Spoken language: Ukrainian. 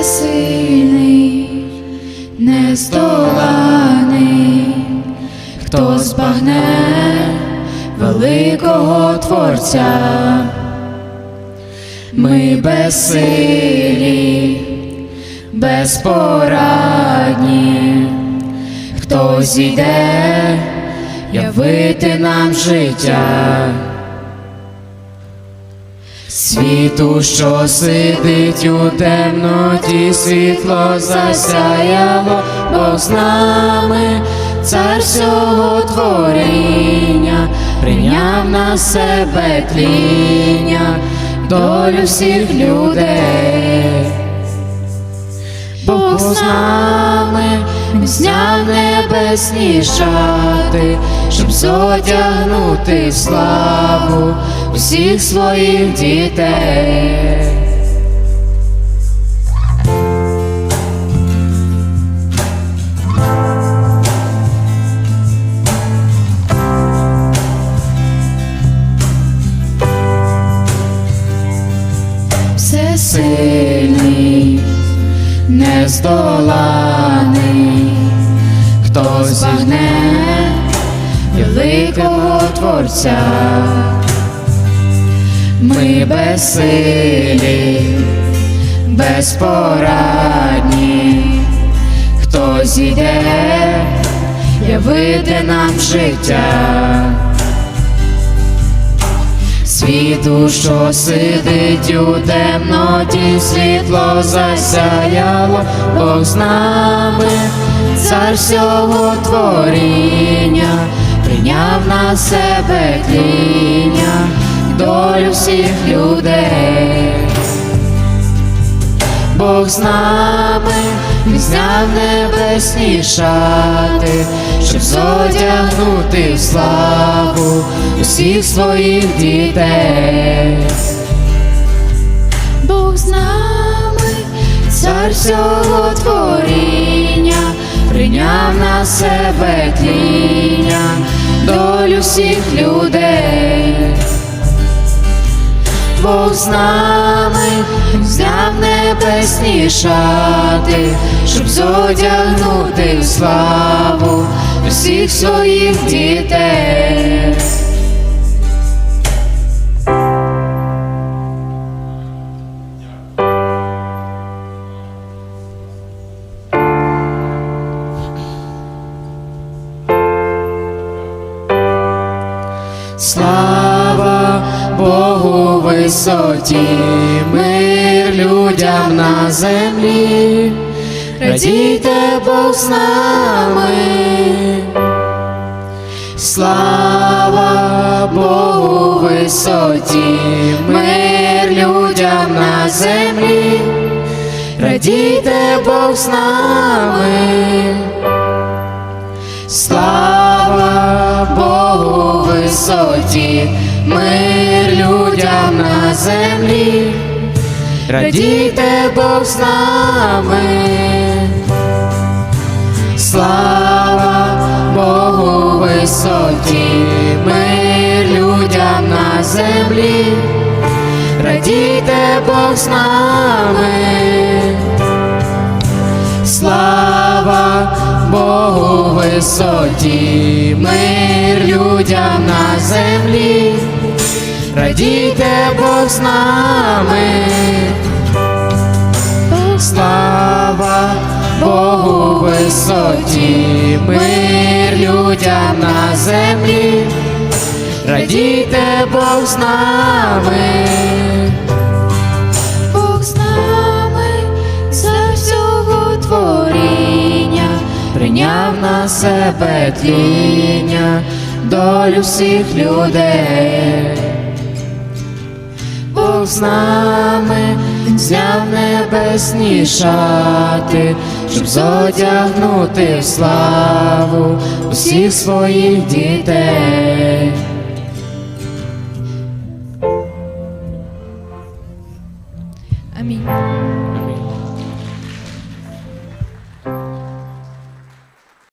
всесильний, нездоланий, хто збагне великого Творця. Ми безсилі, безпорадні, хто зійде явити нам життя. Світу, що сидить у темноті, світло засяяло, Бог з нами, цар всього творіння, прийняв на себе тління, долю всіх людей. Бог з нами зняв небесні шати, щоб зодягнути славу усіх своїх дітей. Всесильний, нездоланий, хто збагне великого Творця. Ми безсилі, безпорадні, хто зійде явити нам життя. Світу, що сидить у темноті, світло засяяло, Бог з нами, цар всього творіння, прийняв на себе тління, долю всіх людей. Бог з нами зняв небесні шати, щоб зодягнути в славу усіх своїх дітей. Бог з нами, цар всього творіння, прийняв на себе тління, долю всіх людей. Бог з нами взяв небесні шати, щоб зодягнути в славу всіх своїх дітей. Слава Богу висоті, мир людям на землі, радійте Бог з нами. Слава Богу висоті, мир людям на землі, радійте Бог з нами. Слава Богу висоті, мир людям на землі, радійте Бог з нами. Слава Богу висоті, мир людям на землі, радійте Бог з нами. Слава Богу висоті, мир людям на землі, радійте Бог з нами. Слава Богу висоті, мир людям на землі, радійте Бог з нами. Прийняв на себе тління, долю всіх людей. Бог з нами зняв небесні шати, щоб зодягнути в славу усіх своїх дітей. Амінь.